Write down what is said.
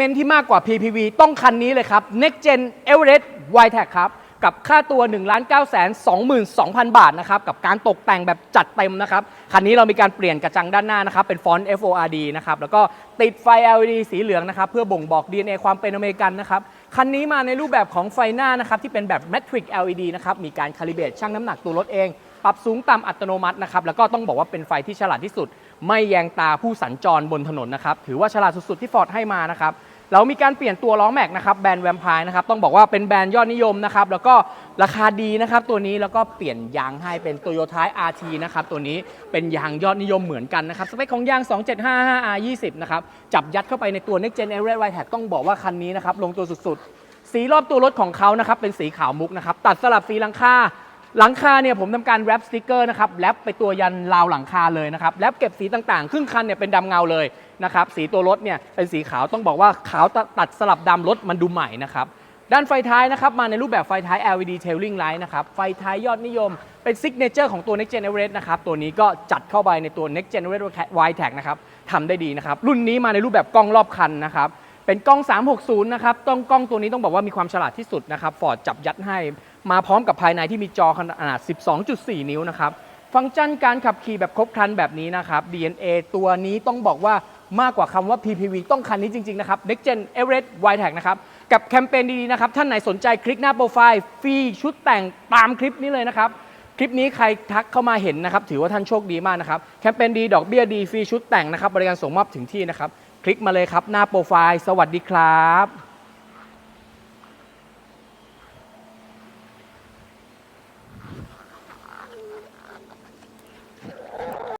เป็นที่มากกว่า PPV ต้องคันนี้เลยครับ Next Gen Everest y t e c ครับ กับค่าตัว 1 9 2 2 0 0 0 บาทนะครับ กับการตกแต่งแบบจัดเต็มนะครับ คันนี้เรามีการเปลี่ยนกระจังด้านหน้านะครับ เป็นฟอนต์ FORD นะครับ แล้วก็ติดไฟ LED สีเหลืองนะครับ เพื่อบ่งบอก DNA ความเป็นอเมริกันนะครับ คันนี้มาในรูปแบบของไฟหน้านะครับ ที่เป็นแบบ Matrix LED นะครับ มีการคาลิเบรตชั่งน้ำหนักตัวรถเองปรับสูงต่ำอัตโนมัตินะครับ แล้วก็ต้องบอกว่าเป็นไฟที่ฉลาดที่สุด ไม่แยงตาผู้สัญจรบนถนนนะครับถือว่าฉลาดสุดๆที่ฟอร์ดให้มานะครับ เรามีการเปลี่ยนตัวล้อแม็กนะครับแบรนด์แวมไพร์นะครับต้องบอกว่าเป็นแบรนด์ยอดนิยมนะครับแล้วก็ราคาดีนะครับตัวนี้แล้วก็เปลี่ยนยางให้เป็น Toyota RT นะครับตัวนี้เป็นยางยอดนิยมเหมือนกันนะครับสเปคของยาง 2755R20 นะครับจับยัดเข้าไปในตัว Next Gen Air Ride Tag ต้องบอกว่าคันนี้นะครับลงตัวสุดๆ สีรอบตัวรถของเขานะครับเป็นสีขาวมุกนะครับตัดสลับสีหลังคา หลังคาเนี่ยผมทำการแรปสติกเกอร์นะครับแรปไปตัวยันราวหลังคาเลยนะครับแรปเก็บสีต่างๆ ครึ่งคันเนี่ยเป็นดำเงาเลยนะครับสีตัวรถเนี่ยเป็นสีขาวต้องบอกว่าขาวตตัดสลับดำรถมันดูใหม่นะครับด้านไฟท้ายนะครับมาในรูปแบบไฟท้าย LED tailing light นะครับไฟท้ายยอดนิยมเป็นซิกเนเจอร์ของตัว Next Gen Everest นะครับตัวนี้ก็จัดเข้าไปในตัว Next Gen Everest Y Tag นะครับทำได้ดีนะครับรุ่นนี้มาในรูปแบบกล้องรอบคันนะครับ เป็นกล้อง 360 นะครับ ต้องกล้องตัวนี้ต้องบอกว่ามีความฉลาดที่สุดนะครับฟอร์ดจับยัดให้ มาพร้อมกับภายในที่มีจอขนาด 12.4 นิ้วนะครับ ฟังก์ชันการขับขี่แบบครบครันแบบนี้นะครับ DNA ตัวนี้ต้องบอกว่ามากกว่าคำว่า PPV ต้องคันนี้จริง ๆ นะครับ Next Gen Everest y t a g นะครับ กับแคมเปญดี ๆ นะครับ ท่านไหนสนใจคลิกหน้าโปรไฟล์ฟรีชุดแต่งตามคลิปนี้เลยนะครับคลิปนี้ใครทักเข้ามาเห็นนะครับ ถือว่าท่านโชคดีมากนะครับ แคมเปญดี ดอกเบี้ยดี ฟรีชุดแต่งนะครับ บริการส่งมอบถึงที่นะครับ คลิกมาเลยครับหน้าโปรไฟล์ สวัสดีครับ